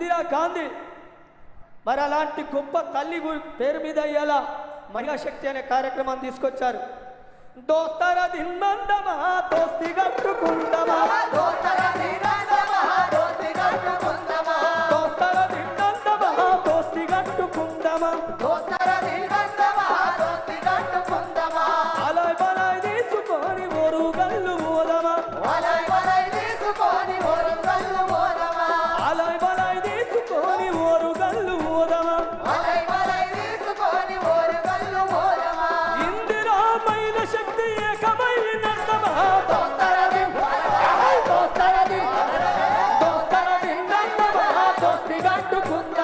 ఇందిరా గాంధీ. మరి అలాంటి గొప్ప తల్లి పేరు మీద ఇవాళ మహిళా శక్తి అనే కార్యక్రమం తీసుకొచ్చారు. దోస్తర దిన్నందమా? దోస్తి కట్టుకుందమా దోస్తర దిన్నందమా? దోస్తి కట్టుకుందమా దోస్తి కట్టుకుందమా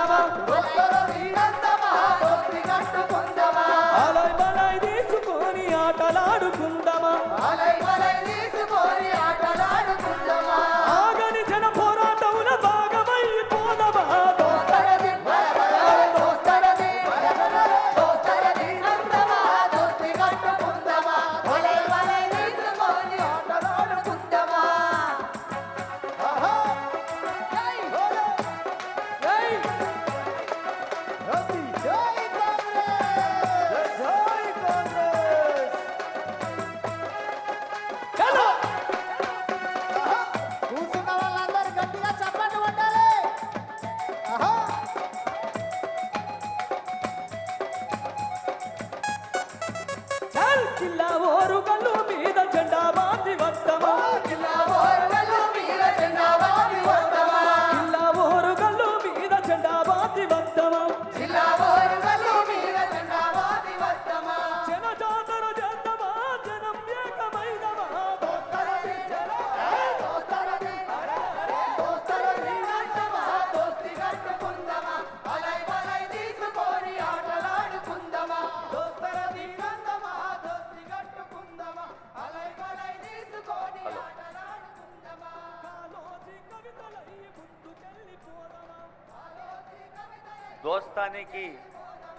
దోస్తానికి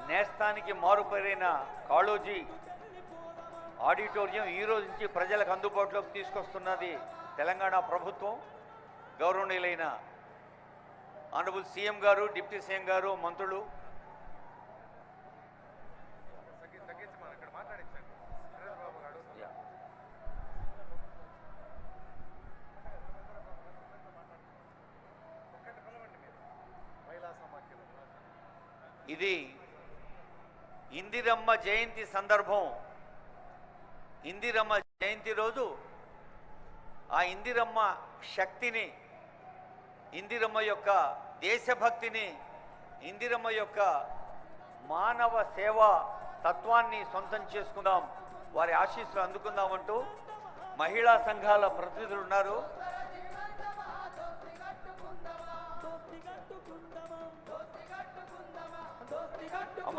నేస్తానికి మారుపేరైన కాళోజీ ఆడిటోరియం ఈ రోజు నుంచి ప్రజలకు అందుబాటులోకి తీసుకొస్తున్నది తెలంగాణ ప్రభుత్వం. గౌరవనీయులైన ఆనరబుల్ సీఎం గారు డిప్యూటీ సీఎం గారు మంత్రులు ఇది ఇందిరమ్మ జయంతి సందర్భం. ఇందిరమ్మ జయంతి రోజు ఆ ఇందిరమ్మ శక్తిని ఇందిరమ్మ యొక్క దేశభక్తిని ఇందిరమ్మ యొక్క మానవ సేవా తత్వాన్ని సొంతం చేసుకుందాం. వారి ఆశీస్సులు అందుకుందామంటూ మహిళా సంఘాల ప్రతినిధులు ఉన్నారు.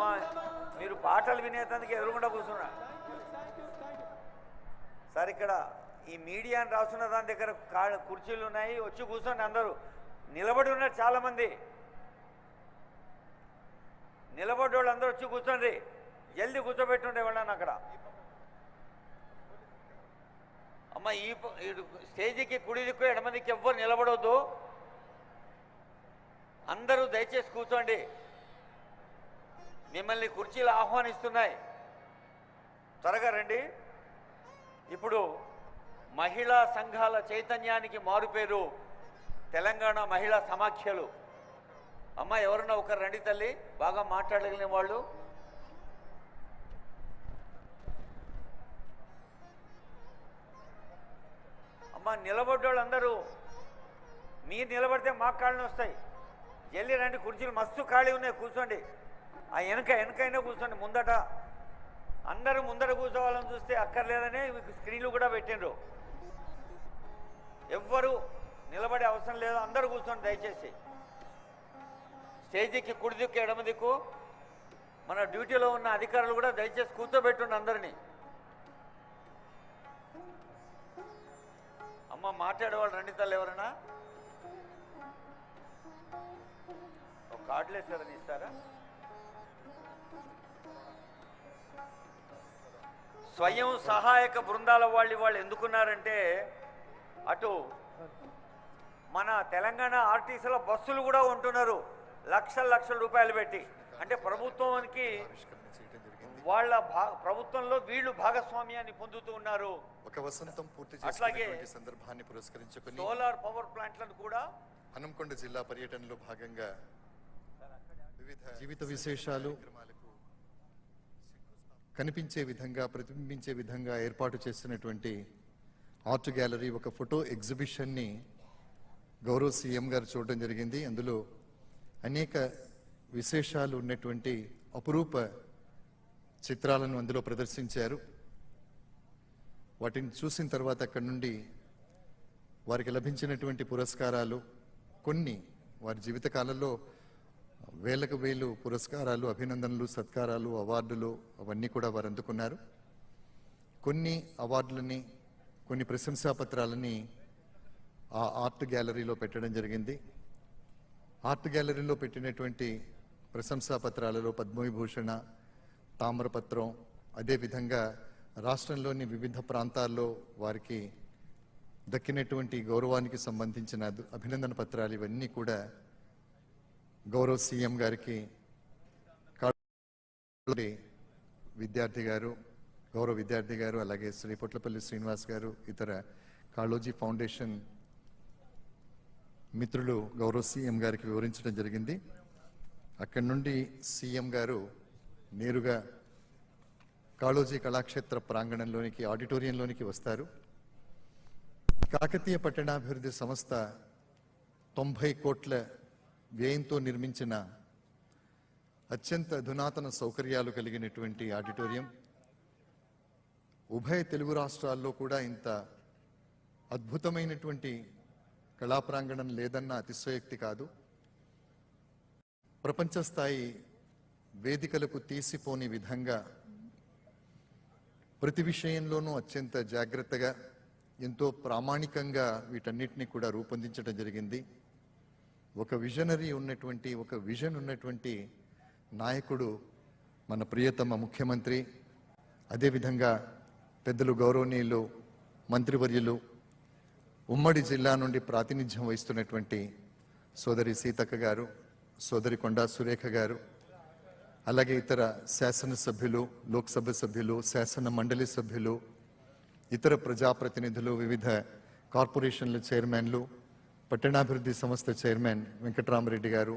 అమ్మా మీరు పాటలు వినేందుకు ఎదురుకుండా కూర్చున్నా. సార్ ఇక్కడ ఈ మీడియా అని రాస్తున్న దాని దగ్గర కా- కుర్చీలు ఉన్నాయి వచ్చి కూర్చోండి అందరూ. నిలబడి ఉన్నారు చాలామంది. నిలబడి వాళ్ళు అందరూ వచ్చి కూర్చోండి. జల్దీ కూర్చోబెట్టుండే వాళ్ళని అక్కడ. అమ్మ ఈ స్టేజీకి కుడి దిక్కు ఎడమ దిక్కు ఎవ్వరు నిలబడవద్దు అందరూ దయచేసి కూర్చోండి. మిమ్మల్ని కుర్చీలు ఆహ్వానిస్తున్నాయి. త్వరగా రండి. ఇప్పుడు మహిళా సంఘాల చైతన్యానికి మారుపేరు తెలంగాణ మహిళా సమాఖ్యలు. అమ్మ ఎవరన్నా ఒకరు రండి తల్లి. బాగా మాట్లాడగలిగిన వాళ్ళు. అమ్మ నిలబడ్డోళ్ళు అందరూ మీరు నిలబడితే మాకు కాళ్ళని వస్తాయి జల్లి రండి కుర్చీలు మస్తు ఖాళీ ఉన్నాయి. కూర్చోండి. ఆ వెనక వెనకైనా కూర్చోండి. ముందట అందరూ ముందర కూర్చోవాలని చూస్తే అక్కర్లేదని మీకు స్క్రీన్లు కూడా పెట్టిండ్రు. ఎవ్వరు నిలబడే అవసరం లేదు. అందరూ కూర్చోండి దయచేసి. స్టేజీకి కుడి దిక్కు ఎడమ దిక్కు. మన డ్యూటీలో ఉన్న అధికారులు కూడా దయచేసి కూర్చోబెట్టుండి అందరినీ. అమ్మ మాట్లాడేవాళ్ళు రండి తల్లి ఎవరైనా? ఒక కార్డులు ఇస్తారా? స్వయం సహాయక బృందాల వాళ్ళు వాళ్ళు ఎందుకున్నారంటే అటు మన తెలంగాణ ఆర్టీసీలో బస్సులు కూడా ఉంటున్నారు. లక్షల లక్షల రూపాయలు పెట్టి. అంటే ప్రభుత్వానికి వాళ్ళ భా ప్రభుత్వంలో వీళ్ళు భాగస్వామ్యాన్ని పొందుతూ ఉన్నారు. ఒక వసంతం పూర్తి అట్లాగే సందర్భాన్ని పురస్కరించుకుని సోలార్ పవర్ ప్లాంట్లను కూడా హనంకొండ జిల్లా పర్యటనలో భాగంగా వివిధ జీవిత విశేషాలు కనిపించే విధంగా ప్రతిబింబించే విధంగా ఏర్పాటు చేస్తున్నటువంటి ఆర్ట్ గ్యాలరీ ఒక ఫోటో ఎగ్జిబిషన్ని గౌరవ్ సీఎం గారు చూడడం జరిగింది. అందులో అనేక విశేషాలు ఉన్నటువంటి అపురూప చిత్రాలను అందులో ప్రదర్శించారు. వాటిని చూసిన తర్వాత అక్కడి నుండి వారికి లభించినటువంటి పురస్కారాలు కొన్ని వారి జీవితకాలంలో వేలకు వేలు పురస్కారాలు అభినందనలు సత్కారాలు అవార్డులు అవన్నీ కూడా వారు అందుకున్నారు. కొన్ని అవార్డులని కొన్ని ప్రశంసాపత్రాలని ఆ ఆర్ట్ గ్యాలరీలో పెట్టడం జరిగింది. ఆర్ట్ గ్యాలరీలో పెట్టినటువంటి ప్రశంసాపత్రాలలో పద్మవిభూషణ తామ్రపత్రం అదేవిధంగా రాష్ట్రంలోని వివిధ ప్రాంతాల్లో వారికి దక్కినటువంటి గౌరవానికి సంబంధించిన అభినందన పత్రాలు ఇవన్నీ కూడా గౌరవ సీఎం గారికి విద్యార్థి గారు గౌరవ విద్యార్థి గారు అలాగే శ్రీ పొట్లపల్లి శ్రీనివాస్ గారు ఇతర కాళోజీ ఫౌండేషన్ మిత్రులు గౌరవ సీఎం గారికి వివరించడం జరిగింది. అక్కడి నుండి సీఎం గారు నేరుగా కాళోజీ కళాక్షేత్ర ప్రాంగణంలోనికి ఆడిటోరియంలోనికి వస్తారు. కాకతీయ పట్టణాభివృద్ధి సంస్థ తొంభై కోట్ల వ్యయంతో నిర్మించిన అత్యంత అధునాతన సౌకర్యాలు కలిగినటువంటి ఆడిటోరియం. ఉభయ తెలుగు రాష్ట్రాల్లో కూడా ఇంత అద్భుతమైనటువంటి కళా ప్రాంగణం లేదన్న అతిశయోక్తి కాదు. ప్రపంచ స్థాయి వేదికలకు తీసిపోని విధంగా ప్రతి విషయంలోనూ అత్యంత జాగ్రత్తగా ఎంతో ప్రామాణికంగా వీటన్నిటిని కూడా రూపొందించడం జరిగింది. ఒక విజనరీ ఉన్నటువంటి ఒక విజన్ ఉన్నటువంటి నాయకుడు మన ప్రియతమ ముఖ్యమంత్రి అదేవిధంగా పెద్దలు గౌరవనీయులు మంత్రివర్యులు ఉమ్మడి జిల్లా నుండి ప్రాతినిధ్యం వహిస్తున్నటువంటి సోదరి సీతక్క గారు సోదరి కొండా సురేఖ గారు అలాగే ఇతర శాసనసభ్యులు లోక్సభ సభ్యులు శాసన మండలి సభ్యులు ఇతర ప్రజాప్రతినిధులు వివిధ కార్పొరేషన్ల చైర్మన్లు పట్టణాభివృద్ధి సంస్థ చైర్మన్ వెంకటరామరెడ్డి గారు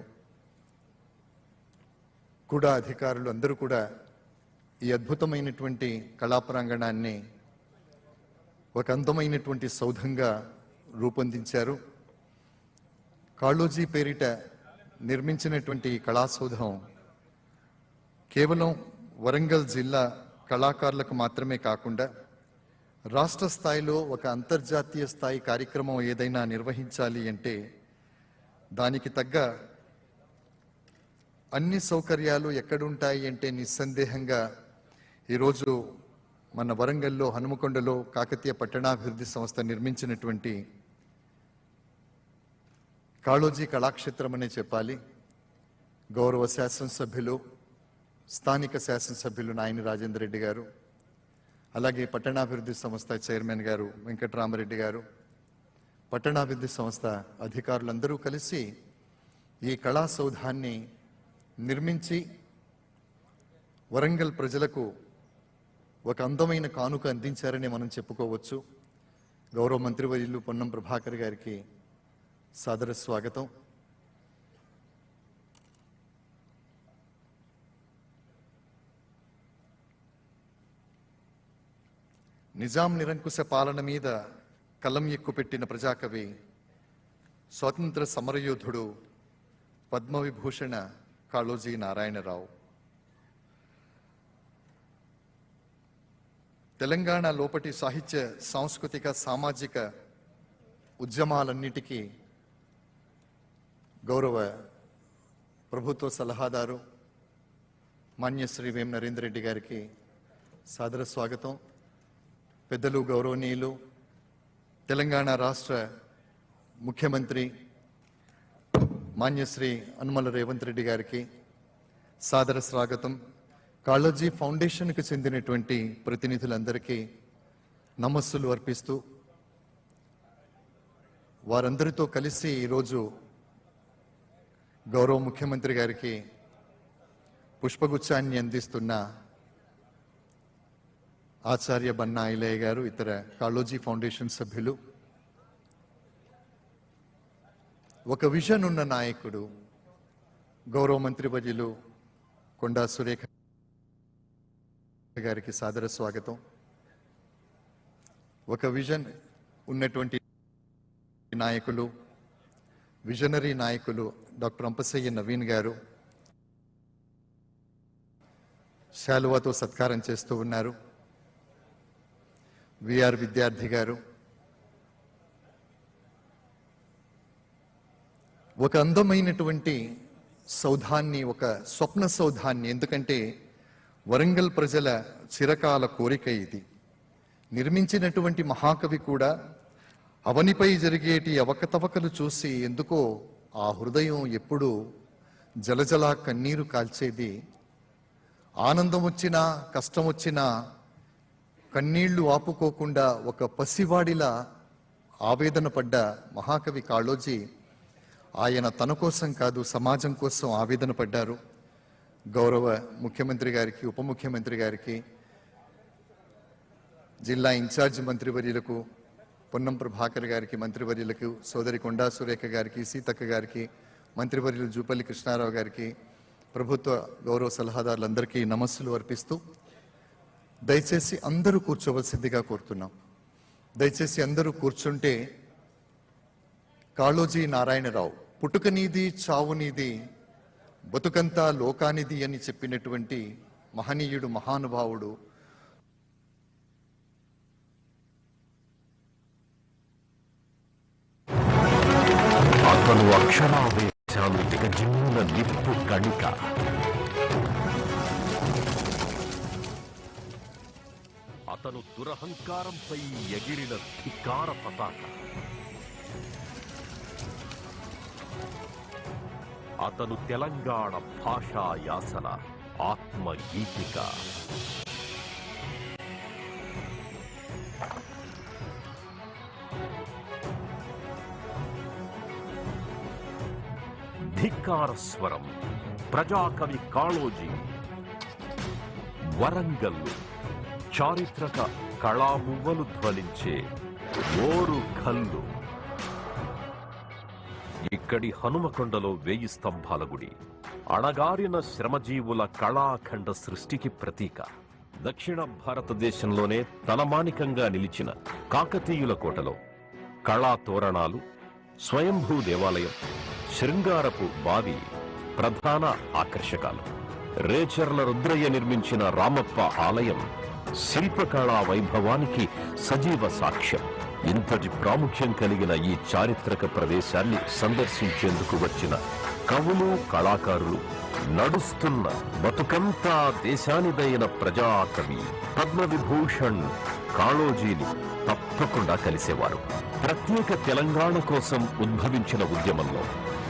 కూడా అధికారులు అందరూ కూడా ఈ అద్భుతమైనటువంటి కళా ప్రాంగణాన్ని ఒక అందమైనటువంటి సౌధంగా రూపొందించారు. కాళోజీ పేరిట నిర్మించినటువంటి ఈ కళాసౌధం కేవలం వరంగల్ జిల్లా కళాకారులకు మాత్రమే కాకుండా రాష్ట్ర స్థాయిలో ఒక అంతర్జాతీయ స్థాయి కార్యక్రమం ఏదైనా నిర్వహించాలి అంటే దానికి తగ్గ అన్ని సౌకర్యాలు ఎక్కడుంటాయి అంటే నిస్సందేహంగా ఈరోజు మన వరంగల్లో హనుమకొండలో కాకతీయ పట్టణాభివృద్ధి సంస్థ నిర్మించినటువంటి కాళోజీ కళాక్షేత్రం అనే చెప్పాలి. గౌరవ శాసనసభ్యులు స్థానిక శాసనసభ్యులు నాయని రాజేందర్ రెడ్డి గారు అలాగే పట్టణాభివృద్ధి సంస్థ చైర్మన్ గారు వెంకటరామరెడ్డి గారు పట్టణాభివృద్ధి సంస్థ అధికారులందరూ కలిసి ఈ కళా సౌధాన్ని నిర్మించి వరంగల్ ప్రజలకు ఒక అందమైన కానుక అందించారని మనం చెప్పుకోవచ్చు. గౌరవ మంత్రివర్యులు పొన్నం ప్రభాకర్ గారికి సాదర స్వాగతం. నిజాం నిరంకుశ పాలన మీద కలం ఎక్కుపెట్టిన ప్రజాకవి స్వాతంత్ర సమరయోధుడు పద్మవిభూషణ కాళోజీ నారాయణరావు. తెలంగాణ లోపటి సాహిత్య సాంస్కృతిక సామాజిక ఉద్యమాలన్నిటికీ గౌరవ ప్రభుత్వ సలహాదారు మాన్యశ్రీ వేం నరేందర్ రెడ్డి గారికి సాదర స్వాగతం. పెద్దలు గౌరవనీయులు తెలంగాణ రాష్ట్ర ముఖ్యమంత్రి మాన్యశ్రీ అనుమల రేవంత్ రెడ్డి గారికి సాదర స్వాగతం. కాళోజీ ఫౌండేషన్కు చెందినటువంటి ప్రతినిధులందరికీ నమస్సులు అర్పిస్తూ వారందరితో కలిసి ఈరోజు గౌరవ ముఖ్యమంత్రి గారికి పుష్పగుచ్చాన్ని అందిస్తున్న ఆచార్య బన్నా ఐలయ్య గారు ఇతర కాళోజీ ఫౌండేషన్ సభ్యులు. ఒక విజన్ ఉన్న నాయకుడు గౌరవ మంత్రి మంత్రివర్యులు కొండా సురేఖ గారికి సాదర స్వాగతం. ఒక విజన్ ఉన్నటువంటి నాయకులు విజనరీ నాయకులు డాక్టర్ అంపసయ్య నవీన్ గారు శాలువాతో సత్కారం చేస్తూ ఉన్నారు. విఆర్ విద్యార్థి గారు. ఒక అందమైనటువంటి సౌధాన్ని ఒక స్వప్న సౌధాన్ని ఎందుకంటే వరంగల్ ప్రజల చిరకాల కోరిక ఇది. నిర్మించినటువంటి మహాకవి కూడా అవనిపై జరిగేటి అవకతవకలు చూసి ఎందుకో ఆ హృదయం ఎప్పుడూ జలజలా కన్నీరు కాల్చేది. ఆనందం వచ్చినా కష్టం వచ్చినా కన్నీళ్ళు ఆపుకోకుండా ఒక పసివాడిలా ఆవేదన పడ్డ మహాకవి కాళోజీ ఆయన తన కోసం కాదు సమాజం కోసం ఆవేదన పడ్డారు. గౌరవ ముఖ్యమంత్రి గారికి ఉప ముఖ్యమంత్రి గారికి జిల్లా ఇన్ఛార్జ్ మంత్రివర్యులకు పొన్నం ప్రభాకర్ గారికి మంత్రివర్యులకు సోదరి కొండా సురేఖ గారికి సీతక్క గారికి మంత్రివర్యులు జూపల్లి కృష్ణారావు గారికి ప్రభుత్వ గౌరవ సలహాదారులందరికీ నమస్సులు అర్పిస్తూ దయచేసి అందరూ కూర్చోవలసిందిగా కోరుతున్నాం. దయచేసి అందరూ కూర్చుంటే కాళోజీ నారాయణరావు పుట్టుకనీది చావునీది బతుకంతా లోకానిది అని చెప్పినటువంటి మహనీయుడు మహానుభావుడు అతను అక్షరావేశాలు దిగజిమ్మిన నిప్పు కణిక. అతను దురహంకారంపై ఎగిరిన ధికార పతాక. అతను తెలంగాణ భాషా యాసన ఆత్మగీతిక. ధిక్కార స్వరం ప్రజాకవి కాళోజీ వరంగల్లు. చారిత్రక కళామువ్వలు ధ్వలించే ఓరు కల్లు ఇక్కడి హనుమకొండలో వేయి స్తంభాల గుడి. అణగారిన శ్రమజీవుల కళాఖండ సృష్టికి ప్రతీక. దక్షిణ భారతదేశంలోనే తలమానికంగా నిలిచిన కాకతీయుల కోటలో కళా తోరణాలు స్వయంభూ దేవాలయం శృంగారపు బావి ప్రధాన ఆకర్షకాలు. రేచర్ల రుద్రయ్య నిర్మించిన రామప్ప ఆలయం శిల్పకళా వైభవానికి సజీవ సాక్ష్యం. ఇంతటి ప్రాముఖ్యం కలిగిన ఈ చారిత్రక ప్రదేశాన్ని సందర్శించేందుకు వచ్చిన కవులు కళాకారులు నడుస్తున్న బతుకంతా దేశానిదైన ప్రజాకవి పద్మవిభూషణ్ కాళోజీని తప్పకుండా కలిసేవారు. ప్రత్యేక తెలంగాణ కోసం ఉద్భవించిన ఉద్యమంలో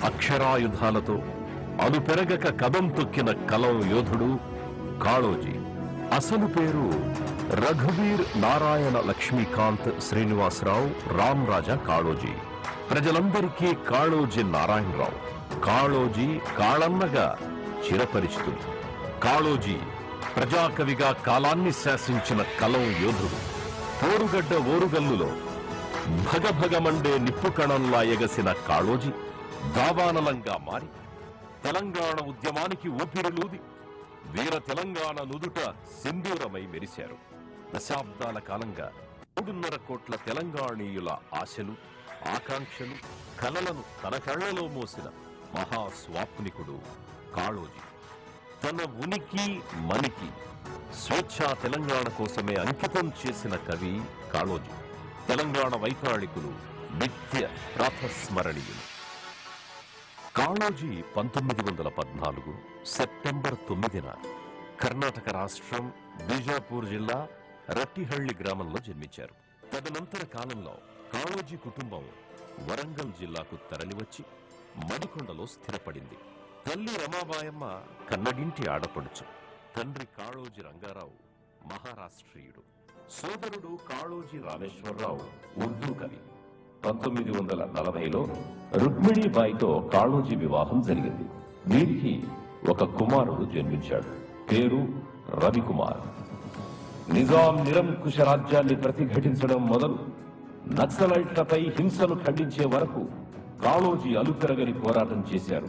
అక్షరాయుధాలతో అనుపెరగక కదం తొక్కిన కలం యోధుడు కాళోజీ. అసలు పేరు రఘువీర్ నారాయణ లక్ష్మీకాంత్ శ్రీనివాసరావు రామ్ రాజా కాళోజీ. ప్రజలందరికీ కాళోజీ నారాయణరావు. కాళోజీ కాళన్నగా చిరపరిచితుడు కాళోజీ ప్రజాకవిగా కాలాన్ని శాసించిన కలం యోధుడు. పోరుగడ్డ ఓరుగల్లులో భగభగమండే నిప్పు కణంలా ఎగసిన కాళోజీ దావానలంగా మారి తెలంగాణ ఉద్యమానికి ఊపిరిలూది వీర తెలంగాణ నుదుట సింధూరమై మెరిశారు. దశాబ్దాల కాలంగా మూడున్నర కోట్ల తెలంగాణీయుల ఆశలు ఆకాంక్షలు కలలను తన కళ్ళలో మోసిన మహాస్వాప్నికుడు కాళోజీ. తన ఉనికి మనికి స్వేచ్ఛా తెలంగాణ కోసమే అంకితం చేసిన కవి కాళోజీ. తెలంగాణ వైతాళికులు నిత్య ప్రాతస్మరణీయులు. కాళోజీ పంతొమ్మిది వందల పద్నాలుగు సెప్టెంబర్ తొమ్మిదిన కర్ణాటక రాష్ట్రం బీజాపూర్ జిల్లా రట్టిహళ్ళి గ్రామంలో జన్మించారు. తదనంతర కాలంలో కాళోజీ కుటుంబం వరంగల్ జిల్లాకు తరలివచ్చి మణికొండలో స్థిరపడింది. తల్లి రమాబాయమ్మ కన్నడింటి ఆడపడుచు తండ్రి కాళోజీ రంగారావు మహారాష్ట్రీయుడు సోదరుడు కాళోజీ రామేశ్వరరావు ఉర్దూ కవి. పంతొమ్మిది వందల నలభైలో రుక్మిణీబాయితో కాళోజీ వివాహం జరిగింది. వీరికి ఒక కుమారుడు జన్మించాడు. పేరు రవికుమార్. నిజాం నిరంకుశ రాజ్యాన్ని ప్రతిఘటించడం మొదలు నక్సలైట్లపై హింసను ఖండించే వరకు కాళోజీ అలుపెరగని పోరాటం చేశారు.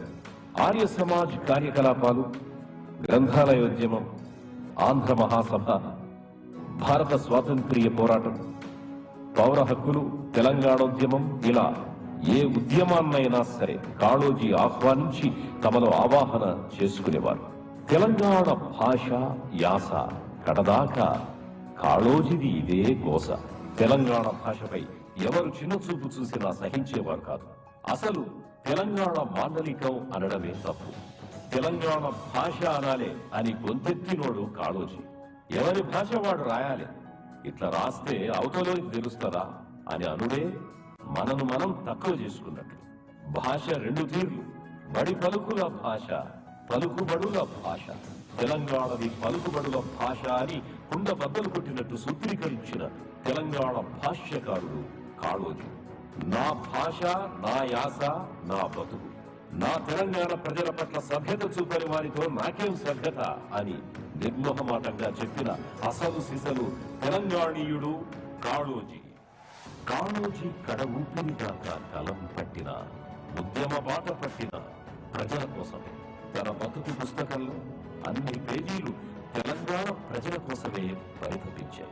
ఆర్య సమాజ్ కార్యకలాపాలు గ్రంథాలయోద్యమం ఆంధ్ర మహాసభ భారత స్వాతంత్ర్య పోరాటం పౌర హక్కులు తెలంగాణోద్యమం ఇలా ఏ ఉద్యమాన్నైనా సరే కాళోజీ ఆహ్వానించి తమలో ఆవాహన చేసుకునేవారు. తెలంగాణ భాష యాస కడదాకా కాళోజీది ఇదే గోస. తెలంగాణ భాషపై ఎవరు చిన్నచూపు చూసినా సహించేవారు కాదు. అసలు తెలంగాణ మాండలికం అనడమే తప్పు. తెలంగాణ భాష అనాలే అని గొంతెత్తినోడు కాళోజీ. ఎవరి భాష వాడు రాయాలి? ఇట్లా రాస్తే అవతలోకి తెలుస్తారా అని అనుడే మనను మనం తక్కువ చేసుకున్నట్టు భాష రెండు తీర్లు. బడి పలుకుల భాష పలుకుబడుల భాష. తెలంగాణది పలుకుబడుల భాష అని కుండ బద్దలు కొట్టినట్టు సూత్రీకరించిన తెలంగాణ భాష్యకారుడు కాళోజు. నా భాష నా యాస నా బతుకు. నా తెలంగాణ ప్రజల పట్ల సభ్యత చూపని వారితో నాకేం సభ్యత అని నిర్మోహమాటంగా చెప్పిన అసలు సిసలు తెలంగాణీయుడు కాళోజీ. కాళోజీ కడ ఊపిరి కలం పట్టిన ఉద్యమ బాట పట్టిన ప్రజల కోసమే. తన బతుకు పుస్తకంలో అన్ని పేజీలు తెలంగాణ ప్రజల కోసమే పరితపించాయి.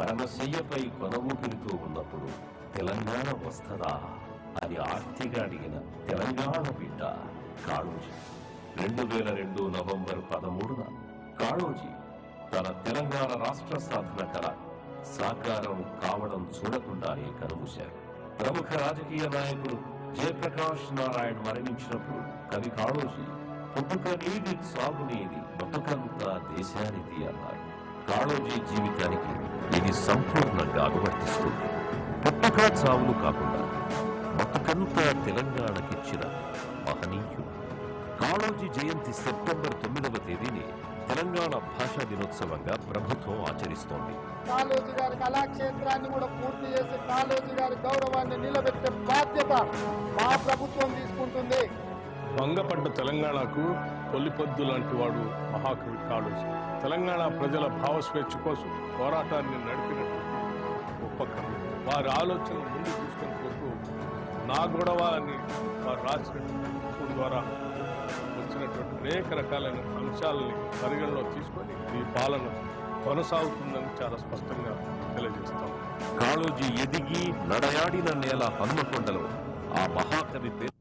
మరణశయ్యపై కొన ఊపిరితో ఉన్నప్పుడు తెలంగాణ వస్తదా అని ఆర్తిగా అడిగిన తెలంగాణ బిడ్డ కాళోజీ. రెండు వేల రెండు నవంబర్ పదమూడున కాళోజీ తన తెలంగాణ రాష్ట్ర సాధన కళ సాకారం కావడం చూడకుండానే కనుమూశారు ప్రముఖ రాజకీయ నాయకుడు జయప్రకాష్ నారాయణ మరణించినప్పుడు కవి కాళోజీ పుట్టుక నీది సాగునీది బతుకంతా దేశానిది అన్నారు కాళోజీ జీవితానికి ఇది సంపూర్ణంగా అనువర్తిస్తుంది. పుట్టుక చావులు కాకుండా బతుకంతా తెలంగాణకిచ్చిన మహనీయుడు. కాళోజీ జయంతి సెప్టెంబర్ తొమ్మిదవ తేదీని తెలంగాణ భాషా దినోత్సవంగా ప్రభుత్వం ఆచరిస్తోంది. కాళోజీ గారి కళాక్షేత్రాన్ని కూడా పూర్తి చేసి కాళోజీ గారి గౌరవాన్ని నిలబెట్టే బాధ్యత మా ప్రభుత్వం తీసుకుంటుంది. భంగపడ్డ తెలంగాణకు తొలిపొద్దు లాంటి వాడు మహాకవి కాళోజీ. తెలంగాణ ప్రజల భావస్వేచ్ఛ కోసం పోరాటాన్ని నడిపినట్టు గొప్ప కవి వారి ఆలోచన ముందు తీసుకొని పోతూ నా గొడవ అని వారు రాసినటువంటి పుస్తకం ద్వారా సంబంధించినటువంటి అనేక రకాలైన అంశాలని పరిగణలో తీసుకొని ఈ పాలన కొనసాగుతుందని చాలా స్పష్టంగా తెలియజేస్తాం. కాళోజీ ఎదిగి నడయాడిన నేల హన్మకొండలో ఆ మహాకవి పేరు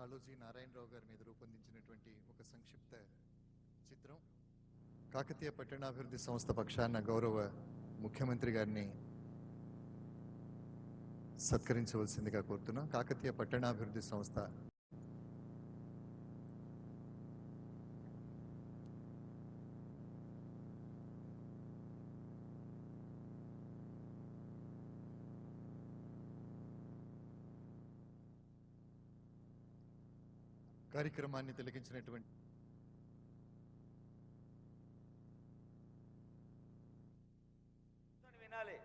కాళోజీ నారాయణరావు గారి మీద రూపొందించినటువంటి ఒక సంక్షిప్త చిత్రం. కాకతీయ పట్టణాభివృద్ధి సంస్థ పక్షాన గౌరవ ముఖ్యమంత్రి గారిని సత్కరించవలసిందిగా కోరుతున్నాం. కాకతీయ పట్టణాభివృద్ధి సంస్థ కార్యక్రమాన్ని తిలకించినటువంటి కూర్చొని వినాలి.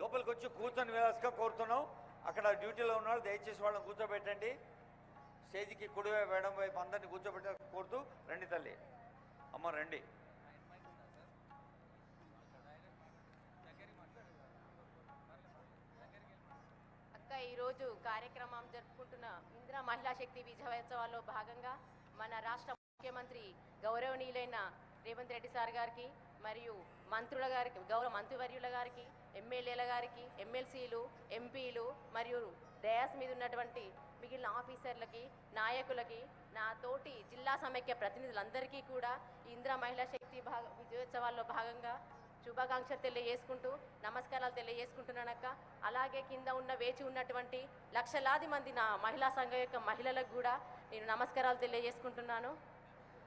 లోపలికి వచ్చి కూర్చొని వినాల్సిగా కోరుతున్నాం. అక్కడ డ్యూటీలో ఉన్నాడు దయచేసి వాళ్ళని కూర్చోబెట్టండి. స్టేజ్కి కుడివైపు వేయడం వైపు అందరినీ కూర్చోబెట్ట కోరుతూ రండి తల్లి. అమ్మ రండి. అక్క ఈరోజు కార్యక్రమం జరుపుకుంటున్న ఇందిరా మహిళా శక్తి విజయోత్సవాల్లో భాగంగా మన రాష్ట్ర ముఖ్యమంత్రి గౌరవనీయులైన రేవంత్ రెడ్డి సార్ గారికి మరియు మంత్రుల గారికి గౌరవ మంత్రివర్యుల గారికి ఎమ్మెల్యేల గారికి ఎమ్మెల్సీలు ఎంపీలు మరియు డయాస్ మీద ఉన్నటువంటి మిగిలిన ఆఫీసర్లకి నాయకులకి నా తోటి జిల్లా సమైక్య ప్రతినిధులందరికీ కూడా ఇందిరా మహిళా శక్తి భాగ విజయోత్సవాల్లో భాగంగా శుభాకాంక్షలు తెలియజేసుకుంటూ నమస్కారాలు తెలియజేసుకుంటున్నానక్క. అలాగే కింద ఉన్న వేచి ఉన్నటువంటి లక్షలాది మంది నా మహిళా సంఘం యొక్క మహిళలకు కూడా నేను నమస్కారాలు తెలియజేసుకుంటున్నాను.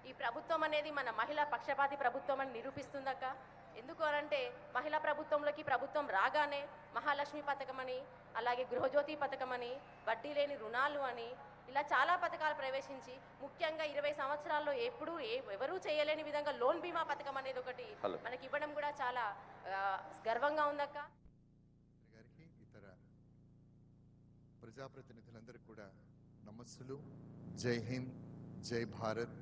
ఈ ప్రభుత్వం అనేది మన మహిళా పక్షపాతి ప్రభుత్వం అని నిరూపిస్తుందక్క. ఎందుకు అనంటే మహిళా ప్రభుత్వంలోకి ప్రభుత్వం రాగానే మహాలక్ష్మి పథకం అని అలాగే గృహజ్యోతి పథకం అని వడ్డీ లేని రుణాలు అని ఇలా చాలా పథకాలు ప్రవేశించి ముఖ్యంగా ఇరవై సంవత్సరాల్లో ఎప్పుడూ ఏ ఎవరూ చేయలేని విధంగా లోన్ బీమా పథకం అనేది ఒకటి. మనకి ఇవ్వడం కూడా చాలా గర్వంగా ఉందక్క. గారికి ఇతర ప్రజాప్రతినిధులందరికీ కూడా నమస్సులు. జై హింద్ జై భారత్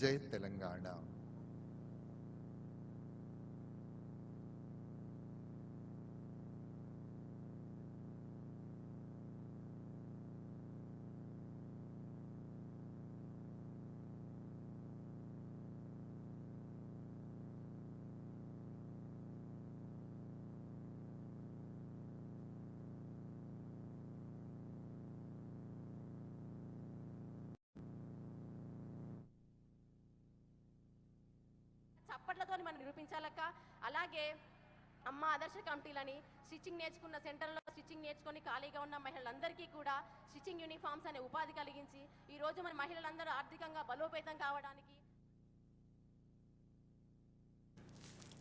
జై తెలంగాణ. చప్పట్లతో మనం నిరూపించాలక్క. అలాగే అమ్మ ఆదర్శ కమిటీలని స్టిచ్చింగ్ నేర్చుకున్న సెంటర్లో స్టిచ్చింగ్ నేర్చుకొని ఖాళీగా ఉన్న మహిళలందరికీ కూడా స్టిచ్చింగ్ యూనిఫామ్స్ అనే ఉపాధి కలిగించి ఈ రోజు మన మహిళలందరూ ఆర్థికంగా బలోపేతం కావడానికి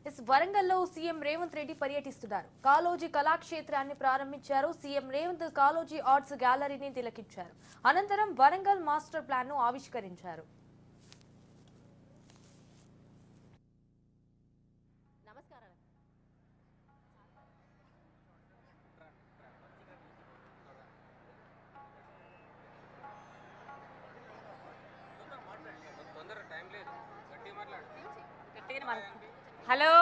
ఎస్ వరంగల్లో సీఎం రేవంత్ రెడ్డి పర్యటిస్తున్నారు. కాలోజీ కళాక్షేత్రాన్ని ప్రారంభించారు. సీఎం రేవంత్ కాలోజీ ఆర్ట్స్ గ్యాలరీని తిలకించారు. అనంతరం వరంగల్ మాస్టర్ ప్లాన్ను ఆవిష్కరించారు. హలో?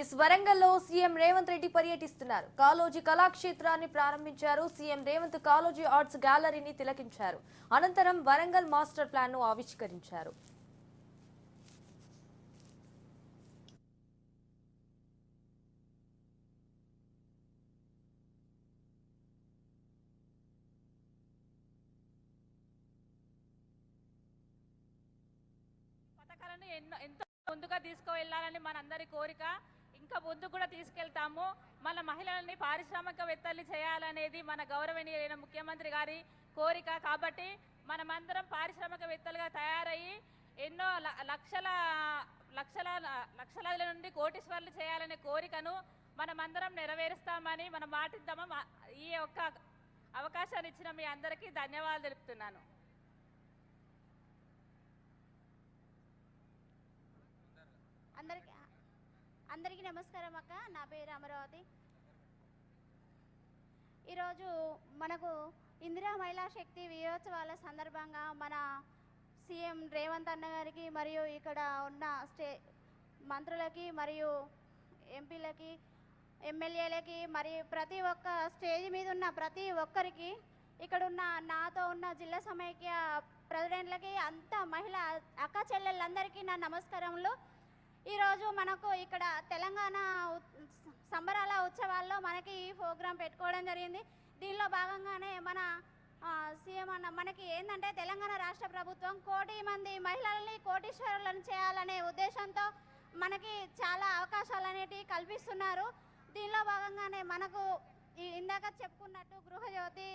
ఇస్ వరంగల్లో సీఎం రేవంత్ రెడ్డి పర్యటిస్తున్నారు. కాలోజీ కళాక్షేత్రాన్ని ప్రారంభించారు. సీఎం రేవంత్ కాలోజీ ఆర్ట్స్ గ్యాలరీని తిలకించారు. అనంతరం వరంగల్ మాస్టర్ ప్లాన్ను ఆవిష్కరించారు. తీసుకువెళ్ళాలని మనందరి కోరిక. ఇంకా ముందు కూడా తీసుకెళ్తాము. మన మహిళల్ని పారిశ్రామికవేత్తల్ని చేయాలనేది మన గౌరవనీయులైన ముఖ్యమంత్రి గారి కోరిక. కాబట్టి మనమందరం పారిశ్రామికవేత్తలుగా తయారయ్యి ఎన్నో ల- లక్షల లక్షల లక్షలాది నుండి కోటీశ్వర్లు చేయాలనే కోరికను మనమందరం నెరవేరుస్తామని మనం మాటిద్దామా ఈ యొక్క అవకాశాన్ని ఇచ్చిన మీ అందరికీ ధన్యవాదాలు తెలుపుతున్నాను. అందరికి అందరికీ నమస్కారం అక్క. నా పేరు అమరావతి. ఈరోజు మనకు ఇందిరా మహిళా శక్తి వీరోత్సవాల సందర్భంగా మన సీఎం రేవంత్ అన్న గారికి మరియు ఇక్కడ ఉన్న స్టే మంత్రులకి మరియు ఎంపీలకి ఎమ్మెల్యేలకి మరి ప్రతి ఒక్క స్టేజ్ మీద ఉన్న ప్రతి ఒక్కరికి ఇక్కడ ఉన్న నాతో ఉన్న జిల్లా సమైక్య ప్రెసిడెంట్లకి అంత మహిళ అక్క చెల్లెళ్ళందరికీ నా నమస్కారములు. ఈరోజు మనకు ఇక్కడ తెలంగాణ సంబరాల ఉత్సవాల్లో మనకి ఈ ప్రోగ్రాం పెట్టుకోవడం జరిగింది. దీనిలో భాగంగానే మన సీఎం అన్న మనకి ఏంటంటే తెలంగాణ రాష్ట్ర ప్రభుత్వం కోటి మంది మహిళల్ని కోటీశ్వరులను చేయాలనే ఉద్దేశంతో మనకి చాలా అవకాశాలు అనేటివి కల్పిస్తున్నారు. దీనిలో భాగంగానే మనకు ఇందాక చెప్పుకున్నట్టు గృహజ్యోతి